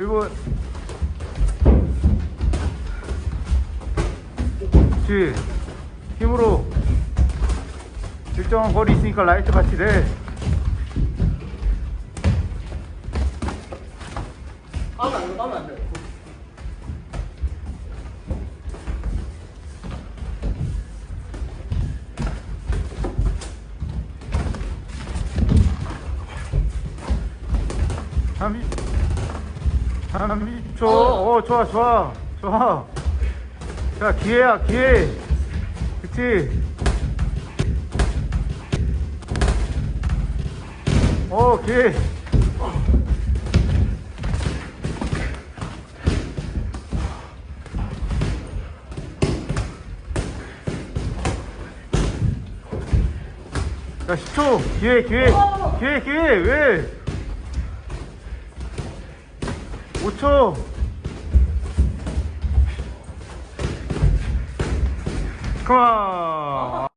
1분. 그렇지. 힘으로. 일정한 거리 있으니까 라이트 같이 내. 까면 안 돼, 까면 안 돼. 삼 30초. 어, 좋아, 좋아. 좋아. 자, 기회야, 기회. 그치? 어, 기회. 자, 10초. 기회, 기회. 기회, 기회. 왜? 5초. 그만.